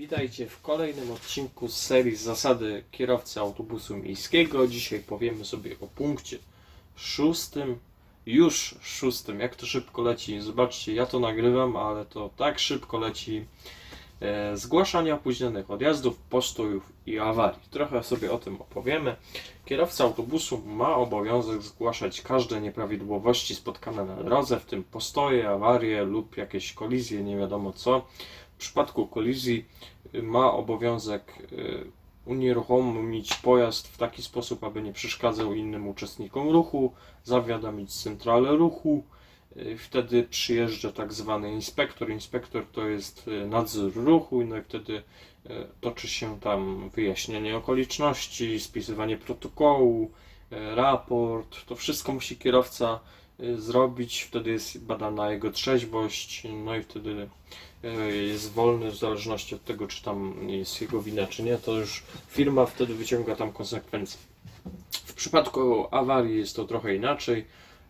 Witajcie w kolejnym odcinku z serii Zasady kierowcy autobusu miejskiego. Dzisiaj powiemy sobie o punkcie szóstym. Już szóstym, jak to szybko leci. Zobaczcie, ja to nagrywam, ale to tak szybko leci. E, zgłaszanie opóźnionych odjazdów, postojów i awarii. Trochę sobie o tym opowiemy. Kierowca autobusu ma obowiązek zgłaszać każde nieprawidłowości spotkane na drodze, w tym postoje, awarie lub jakieś kolizje, nie wiadomo co. Przypadku kolizji y, ma obowiązek y, unieruchomić pojazd w taki sposób, aby nie przeszkadzał innym uczestnikom ruchu, zawiadomić centralę ruchu. Y, Wtedy przyjeżdża tak zwany inspektor. Inspektor to jest nadzór ruchu, no i wtedy toczy się tam wyjaśnianie okoliczności, spisywanie protokołu, raport. To wszystko musi kierowca zrobić. Wtedy jest badana jego trzeźwość, no i wtedy jest wolny w zależności od tego, czy tam jest jego wina, czy nie. To już firma wtedy wyciąga tam konsekwencje. W przypadku awarii jest to trochę inaczej.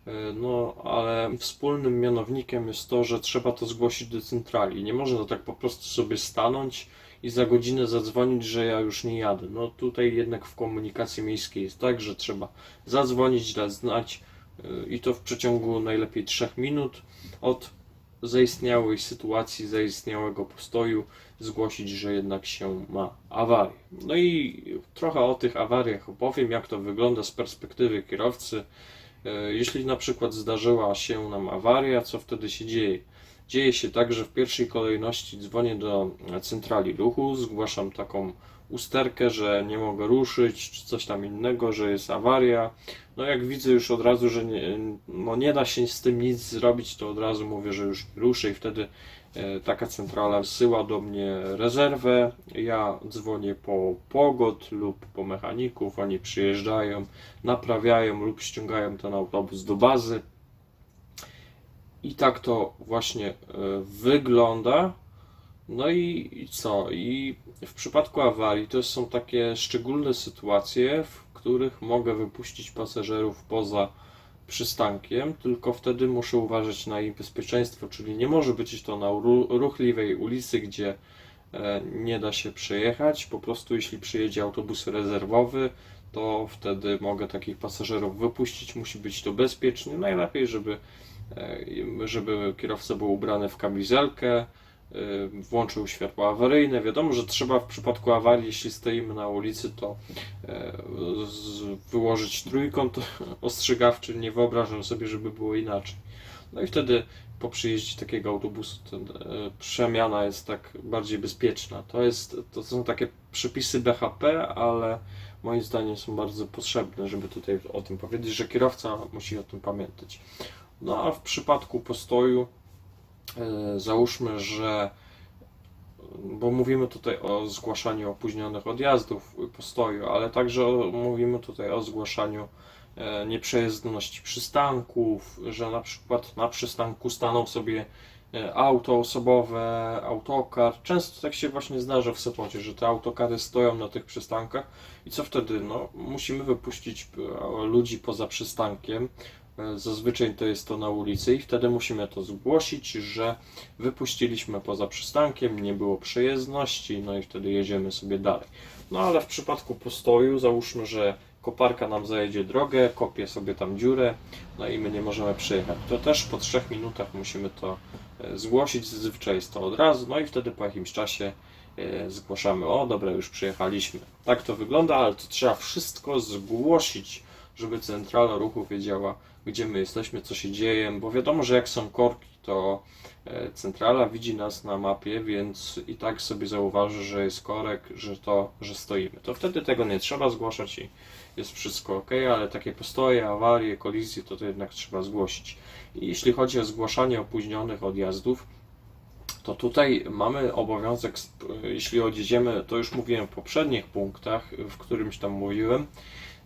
y, No, ale wspólnym mianownikiem jest to, że trzeba to zgłosić do centrali. Nie można tak po prostu sobie stanąć i za godzinę zadzwonić, że ja już nie jadę. No tutaj jednak w komunikacji miejskiej jest tak, że trzeba zadzwonić, dać znać y, i to w przeciągu najlepiej 3 minut od zaistniałej sytuacji, zaistniałego postoju zgłosić, że jednak się ma awarię. No i trochę o tych awariach opowiem, jak to wygląda z perspektywy kierowcy. E, Jeśli na przykład zdarzyła się nam awaria, co wtedy się dzieje? Dzieje się tak, że w pierwszej kolejności dzwonię do centrali ruchu, zgłaszam taką usterkę, że nie mogę ruszyć, czy coś tam innego, że jest awaria. No jak widzę już od razu, że nie, no nie da się z tym nic zrobić, to od razu mówię, że już ruszę i wtedy e, taka centrala wysyła do mnie rezerwę. Ja dzwonię po pogod lub po mechaników, oni przyjeżdżają, naprawiają lub ściągają ten autobus do bazy. I tak to właśnie e, wygląda. No i, co? I w przypadku awarii to są takie szczególne sytuacje, w których mogę wypuścić pasażerów poza przystankiem, tylko wtedy muszę uważać na ich bezpieczeństwo, czyli nie może być to na ru- ruchliwej ulicy, gdzie e, nie da się przejechać. Po prostu jeśli przyjedzie autobus rezerwowy, to wtedy mogę takich pasażerów wypuścić. Musi być to bezpiecznie. Najlepiej, żeby, żeby kierowca był ubrany w kamizelkę, y, włączył światła awaryjne. Wiadomo, że trzeba w przypadku awarii, jeśli stoimy na ulicy, to e, wyłożyć trójkąt ostrzegawczy. Nie wyobrażam sobie, żeby było inaczej. No i wtedy po przyjeździe takiego autobusu ten, e, przemiana jest tak bardziej bezpieczna. To, jest, to są takie przepisy BHP, ale moim zdaniem są bardzo potrzebne, żeby tutaj o tym powiedzieć, że kierowca musi o tym pamiętać. No a w przypadku postoju e, załóżmy, że bo mówimy tutaj o zgłaszaniu opóźnionych odjazdów postoju, ale także mówimy tutaj o zgłaszaniu e, nieprzejezdności przystanków, że na przykład na przystanku staną sobie e, auto osobowe, autokar. Często tak się właśnie zdarza w Sopocie, że te autokary stoją na tych przystankach i co wtedy? No, musimy wypuścić ludzi poza przystankiem. Zazwyczaj to jest to na ulicy i wtedy musimy to zgłosić, że wypuściliśmy poza przystankiem, nie było przejezdności, no i wtedy jedziemy sobie dalej. No ale w przypadku postoju, załóżmy, że koparka nam zajedzie drogę, kopie sobie tam dziurę, no i my nie możemy przejechać. To też po trzech minutach musimy to e, zgłosić, zazwyczaj jest to od razu, no i wtedy po jakimś czasie e, zgłaszamy, o dobra, już przyjechaliśmy. Tak to wygląda, ale to trzeba wszystko zgłosić, żeby centrala ruchu wiedziała, gdzie my jesteśmy, co się dzieje, bo wiadomo, że jak są korki, to e, centrala widzi nas na mapie, więc i tak sobie zauważy, że jest korek, że to, że stoimy. To wtedy tego nie trzeba zgłaszać i jest wszystko ok, ale takie postoje, awarie, kolizje, to, to jednak trzeba zgłosić. I jeśli chodzi o zgłaszanie opóźnionych odjazdów, to tutaj mamy obowiązek, sp- jeśli odjedziemy, to już mówiłem w poprzednich punktach, w którymś tam mówiłem,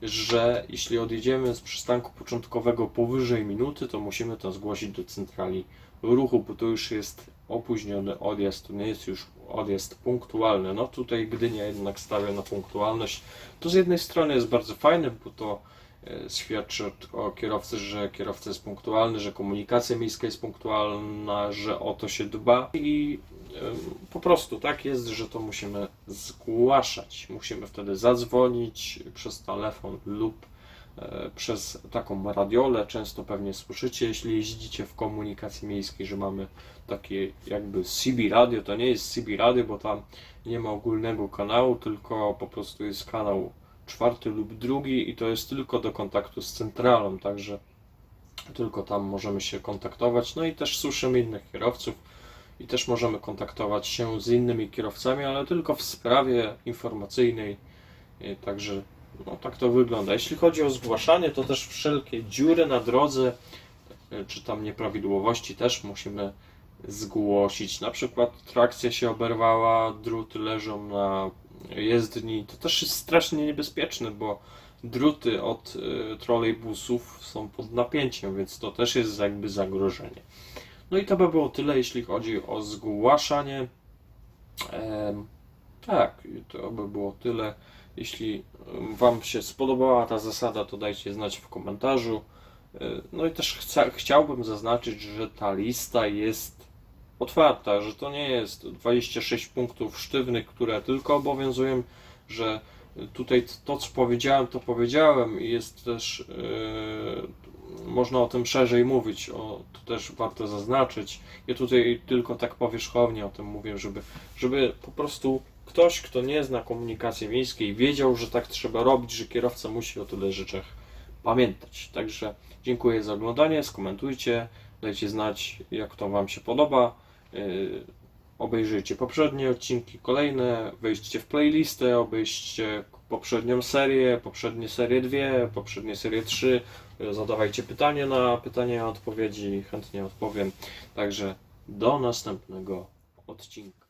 że jeśli odjedziemy z przystanku początkowego powyżej minuty, to musimy to zgłosić do centrali ruchu, bo to już jest opóźniony odjazd, to nie jest już odjazd punktualny. No tutaj Gdynia jednak stawia na punktualność. To z jednej strony jest bardzo fajne, bo to e, świadczy o- kierowcy, że kierowca jest punktualny, że komunikacja miejska jest punktualna, że o to się dba i po prostu tak jest, że to musimy zgłaszać. Musimy wtedy zadzwonić przez telefon lub e, przez taką radiolę. Często pewnie słyszycie, jeśli jeździcie w komunikacji miejskiej, że mamy takie jakby CB radio. To nie jest CB radio, bo tam nie ma ogólnego kanału, tylko po prostu jest kanał czwarty lub drugi i to jest tylko do kontaktu z centralą, także tylko tam możemy się kontaktować. No i też słyszymy innych kierowców i też możemy kontaktować się z innymi kierowcami, ale tylko w sprawie informacyjnej. I Także no, tak to wygląda. Jeśli chodzi o zgłaszanie, to też wszelkie dziury na drodze, y, czy tam nieprawidłowości też musimy zgłosić. Na przykład trakcja się oberwała, druty leżą na jezdni. To też jest strasznie niebezpieczne, bo druty od y, trolejbusów są pod napięciem, więc to też jest jakby zagrożenie. No i to by było tyle, jeśli chodzi o zgłaszanie. Tak, to by było tyle. Jeśli Wam się spodobała ta zasada, to dajcie znać w komentarzu. E, No i też chca, chciałbym zaznaczyć, że ta lista jest otwarta, że to nie jest 26 punktów sztywnych, które tylko obowiązują, że tutaj to, co powiedziałem, to powiedziałem i jest też e, można o tym szerzej mówić, o, to też warto zaznaczyć. Ja tutaj tylko tak powierzchownie o tym mówię, żeby, żeby po prostu ktoś, kto nie zna komunikacji miejskiej, wiedział, że tak trzeba robić, że kierowca musi o tyle rzeczach pamiętać. Także dziękuję za oglądanie, skomentujcie, dajcie znać, jak to Wam się podoba. Obejrzyjcie poprzednie odcinki, kolejne, wejdźcie w playlistę, obejrzcie poprzednią serię, poprzednie serie 2, poprzednie serie 3. Zadawajcie pytania na pytania, odpowiedzi, chętnie odpowiem. Także do następnego odcinka.